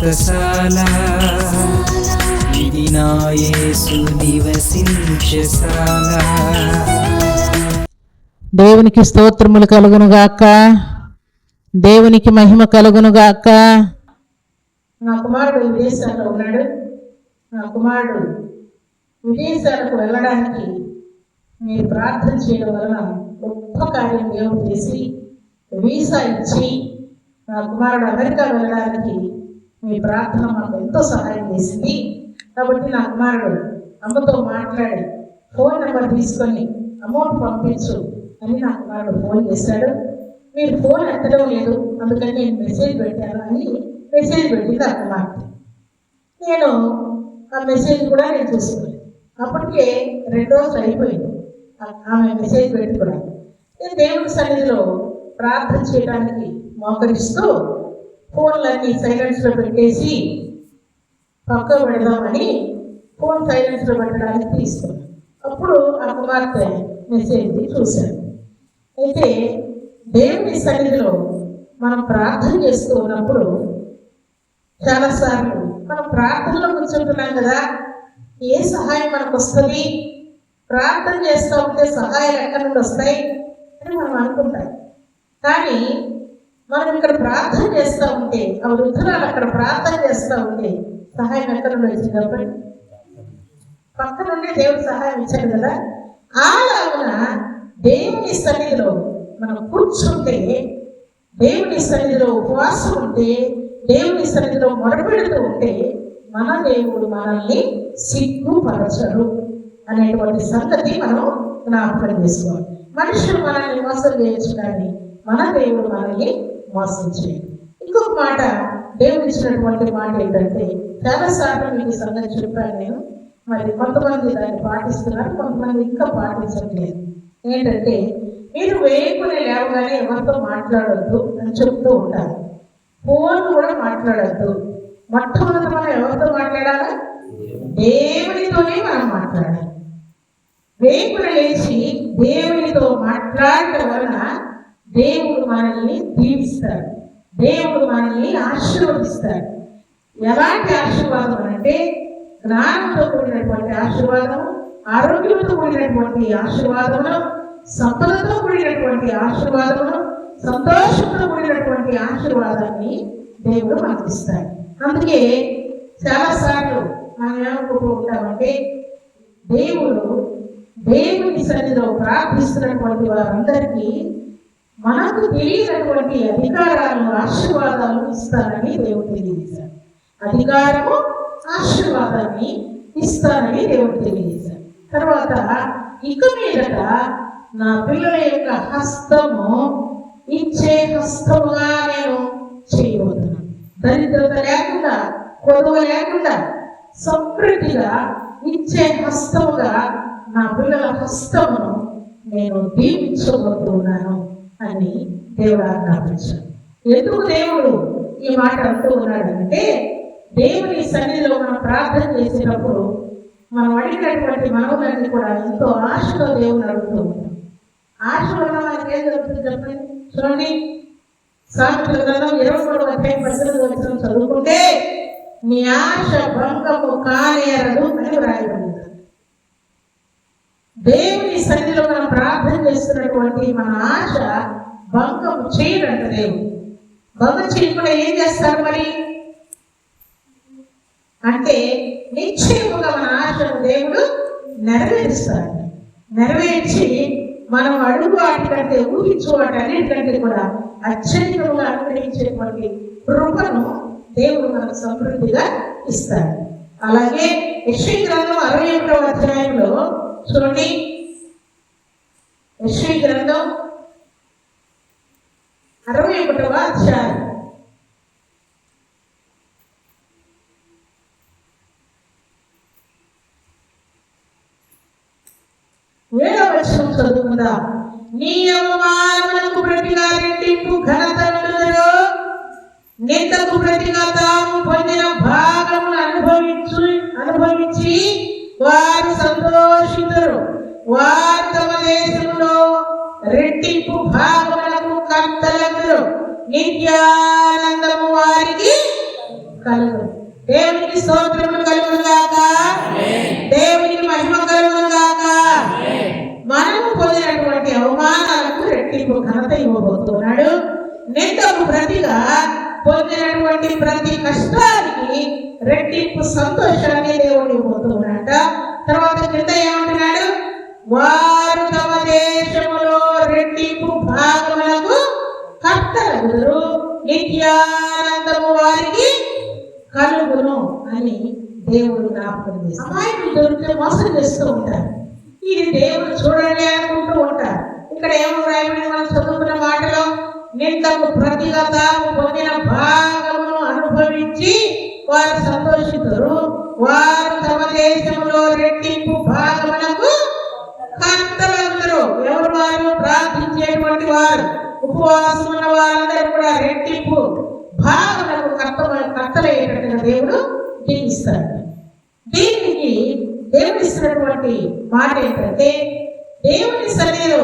వ్రతశాల ఇది నివసించశాల దేవునికి స్తోత్రములు కలుగునుగాక దేవునికి మహిమ కలుగునుగాక నా కుమారుడు విదేశాల్లో ఉన్నాడు. నా కుమారుడు విదేశాలకు వెళ్ళడానికి మీరు ప్రార్థన చేయడం వలన గొప్ప కార్యం దేవుడు చేసి వీసా ఇచ్చి నా కుమారుడు అమెరికా వెళ్ళడానికి మీ ప్రార్థన మాకు ఎంతో సహాయం చేసింది. కాబట్టి నా కుమారుడు అమ్మతో మాట్లాడి ఫోన్ నెంబర్ తీసుకొని అమౌంట్ పంపించు అని నా కుమారుడు ఫోన్ చేశాడు. మీరు ఫోన్ ఎత్తడం లేదు అందుకని నేను మెసేజ్ పెట్టాను అని మెసేజ్ పెట్టింది ఆ కుమార్తె నేను ఆ మెసేజ్ కూడా నేను చూసుకోలేదు అప్పటికే రెండు రోజులు అయిపోయింది. ఆమె మెసేజ్ పెట్టి కూడా నేను దేవుడి సన్నిధిలో ప్రార్థన చేయడానికి మోకరిస్తూ ఫోన్లన్నీ సైలెన్స్లో పెట్టేసి పక్క పెడదామని ఫోన్ సైలెన్స్లో పెట్టడానికి తీసుకున్నాను. అప్పుడు ఆ కుమార్తె మెసేజ్ చూశాను. అయితే దేవుని సన్నిధిలో మనం ప్రార్థన చేస్తూ ఉన్నప్పుడు చాలాసార్లు మనం ప్రార్థనలో కూర్చుంటున్నాం కదా ఏ సహాయం మనకు వస్తుంది? ప్రార్థన చేస్తూ ఉంటే సహాయాలు ఎక్కడి నుండి వస్తాయి అని మనం అనుకుంటాం. కానీ మనం ఇక్కడ ప్రార్థన చేస్తూ ఉంటే ఆ వృద్ధురాలు అక్కడ ప్రార్థన చేస్తూ ఉంటే సహాయం ఎక్కడ నుండి వచ్చింది చెప్పండి. పక్క నుండి దేవుడు సహాయం ఇచ్చాడు కదా. అలాగున దేవుని సన్నిధిలో మనం కూర్చుంటే దేవుని సన్నిధిలో ఉపవాసం ఉంటే దేవుని సన్నిధిలో మొరపెడుతూ ఉంటే మన దేవుడు మనల్ని సిగ్గుపరచరు అనేటువంటి సంగతి మనం జ్ఞాపకం చేసుకోవాలి. మనుషులు మనల్ని మోసం చేయొచ్చు కానీ మన దేవుడు మనల్ని మోసం చేయడు ఇంకొక మాట దేవుడు ఇచ్చినటువంటి మాట ఏంటంటే చాలాసార్లు మీకు సంగతి చెప్పాను నేను. మరి కొంతమంది దాన్ని పాటిస్తున్నారు కొంతమంది ఇంకా పాటించట్లేదు. ఏంటంటే మీరు వేయకునే లేవగానే ఎవరితో మాట్లాడొద్దు అని చెప్తూ ఉంటారు. ఫోన్ కూడా మాట్లాడద్దు. మొట్టమొదటి మనం ఎవరితో మాట్లాడాలి? దేవునితోనే మనం మాట్లాడాలి. వేకున లేచి దేవునితో మాట్లాడటం వలన దేవుడు మనల్ని దీవిస్తాడు. దేవుడు మనల్ని ఆశీర్వదిస్తాడు. ఎలాంటి ఆశీర్వాదం అంటే జ్ఞానంతో కూడినటువంటి ఆశీర్వాదం ఆరోగ్యంతో కూడినటువంటి ఆశీర్వాదము సంపదతో కూడినటువంటి ఆశీర్వాదము సంతోషంతో కూడినటువంటి ఆశీర్వాదాన్ని దేవుడు మనకి ఇస్తాడు అందుకే చాలాసార్లు మనం ఏమనుకుంటూ ఉంటామంటే దేవుడు దేవుని సన్నిధిలో ప్రార్థిస్తున్నటువంటి వారందరికీ మనకు తెలియనటువంటి అధికారాలను ఆశీర్వాదాలు ఇస్తానని దేవుడు తెలియజేశాడు. అధికారము ఆశీర్వాదాన్ని ఇస్తానని దేవుడు తెలియజేశాడు. తర్వాత ఇక మీదట నా పిల్లల యొక్క హస్తము ఇచ్చే హస్తముగా నేను చేయబోతున్నాను. దరిద్రత లేకుండా కొదవ లేకుండా సమృద్ధిగా ఇచ్చే హస్తముగా నా పిల్లల హస్తమును నేను దీవించబోతున్నాను. అని దేవుడు ఆజ్ఞాపించాడు. ఎందుకు దేవుడు ఈ మాట అంటూ ఉన్నాడంటే దేవుని సన్నిధిలో మనం ప్రార్థన చేసినప్పుడు మనం అడిగినటువంటి మనవులన్నీ కూడా ఎంతో ఆశలో దేవుని అడుగుతూ ఉంటాం. ఆశ వల్ల మనకి ఏం జరుగుతుంది చెప్పండి? చూడండి. సామెతల గ్రంథం ఇరవై మూడు అధ్యాయం పద్దెనిమిది వచ్చిన చదువుకుంటే మీ ఆశ భంగము కానేరదు అని వ్రాయబడింది. దేవుని సన్నిధిలో మనం ప్రార్థన చేస్తున్నటువంటి మన ఆశ భంగం చేయడంట దేవుడు. భంగం చేయకుండా ఏం చేస్తారు మరి? అంటే నిశ్చయముగా మన ఆశను దేవుడు నెరవేరుస్తాడు. నెరవేర్చి మనం అడుగు వాటికంటే ఊహించు వాటి అన్నిటికంటే కూడా అత్యధికంగా అనుగ్రహించేటువంటి కృపను దేవుడు మనకు సమృద్ధిగా ఇస్తాడు. అలాగే యశ్వ గ్రంథం అరవై ఒకటో అధ్యాయంలో చూడండి యశ్వ గ్రంథం అరవై ఒకటవ అధ్యాయం ఏడవ వర్షం చదువుకుందాం నీ అవమానములకు ప్రతిగా రెట్టింపు ఘనత నుండును. నిందకు ప్రతిగా తాము పొందిన భాగమును అనుభవించు అనుభవించి వారి వారు తమ దేశంలో రెట్టింపు భాగములకు కర్తలగురు నిత్యానందము వారికి కలుగు స్తోత్రములు కలుగును గాక. దేవునికి మహిమ కలుగును గాక. మనము పొందినటువంటి అవమానాలకు రెట్టింపు ఘనత ఇవ్వబోతున్నాడు. నిందకు ప్రతిగా పొందినటువంటి ప్రతి కష్టానికి రెట్టింపు సంతోషాన్ని దేవుడు ఇవ్వబోతున్నాడు తర్వాత కింద వారు తమ దేశములో రెట్టింపు భాగములకు కర్తలగురు నిత్యానందము వారికి కలుగును అని దేవుడు జ్ఞాపకం చేస్తారు అమాయకులు దొరికితే మోసం చేస్తూ ఉంటారు. ఇది దేవుడు చూడండి అనుకుంటూ ఉంటారు. ఇక్కడ ఏమో రాయమని మనం చదువుకున్న మాటలో నిందకు ప్రతిగా తాము పొందిన భాగమును అనుభవించి వారు సంతోషితురు. వారు తమ దేశంలో రెట్టి ఉన్నటువంటి వారు ఉపవాసం ఉన్న వారందరూ కూడా రెట్టింపు భాగములకు కర్త కర్తలయ్యేటట్టుగా దేవుడు దీవిస్తాడు. దీనికి దేవుడు ఇస్తున్నటువంటి మాట ఏంటంటే దేవుని సన్నిధిలో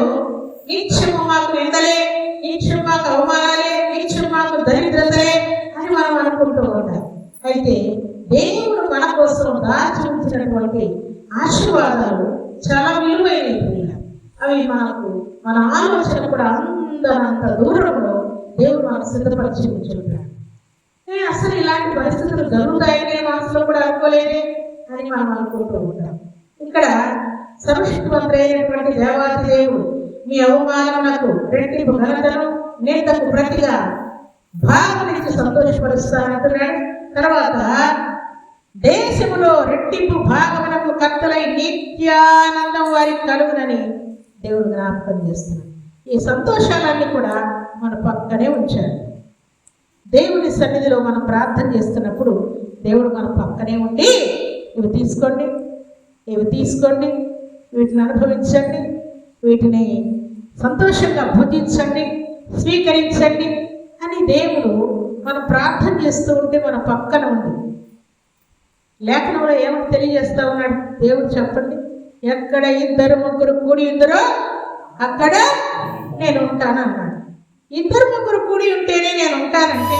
నిత్యము మాకు నిందలే నిత్యం మాకు అవమానాలే నిత్యం మాకు దరిద్రతలే అని మనం అనుకుంటూ ఉంటాం. అయితే దేవుడు మన కోసం దాచి ఉంచినటువంటి ఆశీర్వాదాలు చాలా విలువైనవి. అవి మనకు మన ఆలోచన కూడా అందనంత దూరంలో దేవుడు మనకు సిద్ధపరిచి ఉంచుంటాడు. నేను అసలు ఇలాంటి పరిస్థితులు జరుగుతాయని మనసులో కూడా అనుకోలేదే అని మనం అనుకుంటూ ఉంటాం. ఇక్కడ సమిష్టివంతుడు అయినటువంటి దేవాది దేవుడు మీ అవమానములకు రెట్టింపు ఘనతను నేతకు ప్రతిగా భాగమిచ్చి సంతోషపరుస్తానంటున్నాడు. తర్వాత దేశములో రెట్టింపు భాగమునకు కర్తలై నిత్యానందం వారికి కలుగునని దేవుడు జ్ఞాపకం చేస్తున్నాడు. ఈ సంతోషాలన్నీ కూడా మన పక్కనే ఉంచాడు దేవుని సన్నిధిలో మనం ప్రార్థన చేస్తున్నప్పుడు దేవుడు మన పక్కనే ఉండి ఇవి తీసుకోండి ఇవి తీసుకోండి వీటిని అనుభవించండి వీటిని సంతోషంగా భుజించండి స్వీకరించండి అని దేవుడు మనం ప్రార్థన చేస్తూ ఉంటే మన పక్కన ఉంది లేఖనంలో ఏమని తెలియజేస్తా ఉన్నాడు? దేవుడు చెప్పండి. ఎక్కడ ఇద్దరు ముగ్గురు కూడి ఉందరో అక్కడ నేను ఉంటాను అన్నాడు. ఇద్దరు ముగ్గురు కూడి ఉంటేనే నేను ఉంటానంటే